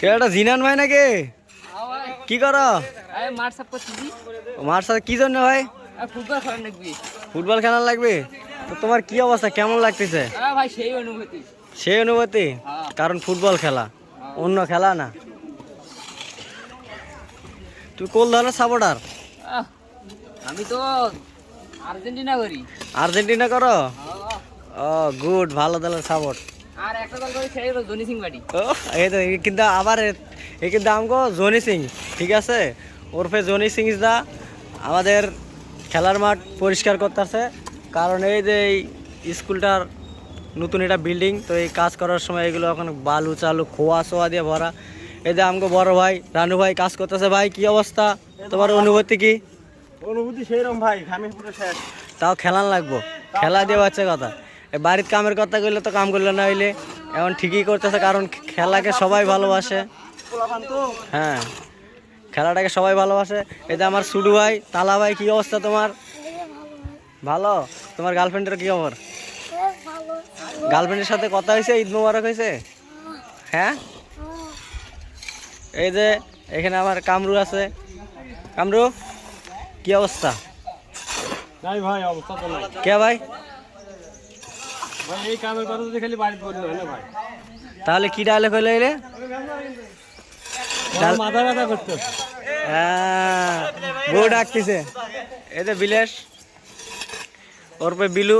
কে এটা জিনান ভাই নাকি? কি করো? মার সাথে কি? জন্য ভাই? ফুটবল খেলা খেলার লাগবে? তো তোমার কি অবস্থা? কেমন লাগতেছে? হ্যাঁ ভাই সেই অনুভূতি। সেই অনুভূতি? হ্যাঁ। কারণ ফুটবল খেলা অন্য খেলা না। তুই কোন ধরনের সাপোর্টার আমি তো আর্জেন্টিনা করি। আর্জেন্টিনা করো? ও গুড ভালো দলের সাপোর্ট কিন্তু আবার এই কিন্তু আমগো জনি সিং ঠিক আছে? ওরফে জনি সিং দা আমাদের খেলার মাঠ পরিষ্কার করতেছে। কারণ এই যে এই স্কুলটার নতুন এটা বিল্ডিং তো এই কাজ করার সময় এগুলো এখন বালু চালু খোয়া সোয়া দিয়ে ভরা। এই যে আমগো বড় ভাই রানু ভাই কাজ করতেছে ভাই কি অবস্থা? তোমার অনুভূতি কি? অনুভূতি সেইরকম ভাই ঘামে পুরো শেষ। তাও খেলান লাগবো। খেলা দিয়ে হচ্ছে কথা। বাড়ির কামের কথা কইলে তো কাম করলে না হইলে। এখন ঠিকই করতেছে কারণ খেলাকে সবাই ভালোবাসে। হ্যাঁ খেলাটাকে সবাই ভালোবাসে। এতে আমার সুডু ভাই তালা ভাই কি অবস্থা তোমার? ভালো? তোমার গার্লফ্রেন্ডের কি খবর? গার্লফ্রেন্ডের সাথে কথা হয়েছে ঈদ মোবারক হয়েছে? হ্যাঁ? এই যে এখানে আমার কামরু আছে। কামরু কি অবস্থা? নাই ভাই অবস্থা তো নাই। কে ভাই ভাই? এই কামের কথা যদি খালি বাড়িতে বললে হলো ভাই। তাহলে কি ডায়লগ এলে? মাথা ব্যথা করতে হ্যাঁ বউ ডাকতেছে। এই যে বিলেশ ওরপে বিলু।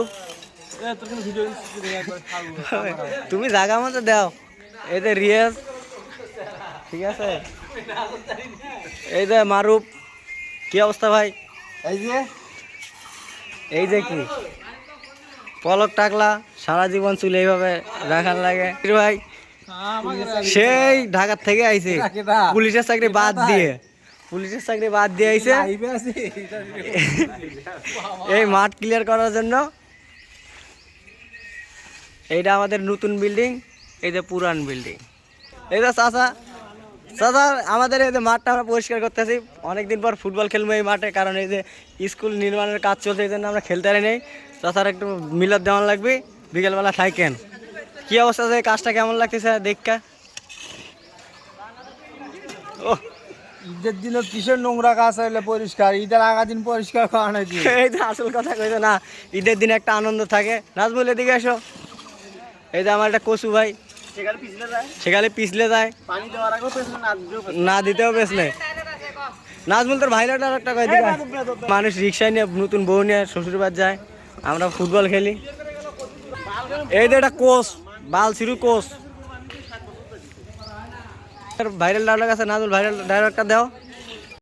তোর কোনো ভিডিও তুমি জাগা মতো দাও। এই যে রিয়াজ ঠিক আছে? এই যে মারুপ কি অবস্থা ভাই? এই যে? এই যে কি? পলক টাকলা। সারা জীবন চুল এইভাবে রাখার লাগে। ভাই, সেই ঢাকার থেকে আইছে। পুলিশের চাকরি বাদ দিয়ে। পুলিশের চাকরি বাদ দিয়ে আইছে। এই মাঠ ক্লিয়ার করার জন্য। এইটা আমাদের নতুন বিল্ডিং এই যে পুরান বিল্ডিং এই যে চাচা চাচা, আমাদের এই যে মাঠটা আমরা পরিষ্কার করতেছি। অনেকদিন পর ফুটবল খেলব এই মাঠে, কারণ এই যে স্কুল নির্মাণের কাজ চলছে, এই জন্য আমরা খেলতে পারি নেই। চাচার একটু মিলার দেওয়ান লাগবে। বিকেলবেলা থাকেন। কি অবস্থা আছে? কাজটা কেমন লাগতেছে দেখা ও। ঈদের দিনে কিসের নোংরা কাজ হইলে পরিষ্কার? ঈদের আগা দিন পরিষ্কার করা নাই এই যে আসল কথা কইছে না ঈদের দিন একটা আনন্দ থাকে। নাজমুল এদিকে এসো। এই যে আমার একটা কচু ভাই। সেখানে পিছলে যায়। না দিতেও পেছলে নাজমুল তোর ভাইলাটা আর একটা কয় মানুষ রিক্সায় নিয়ে নতুন বউ নিয়ে শ্বশুর বাড়ি যায়। আমরা ফুটবল খেলি। এই যে একটা কোচ বাল সিরু কোচ। ভাইরাল ডায়লগ আছে নাজুল ভাইরাল ডায়লগটা দাও।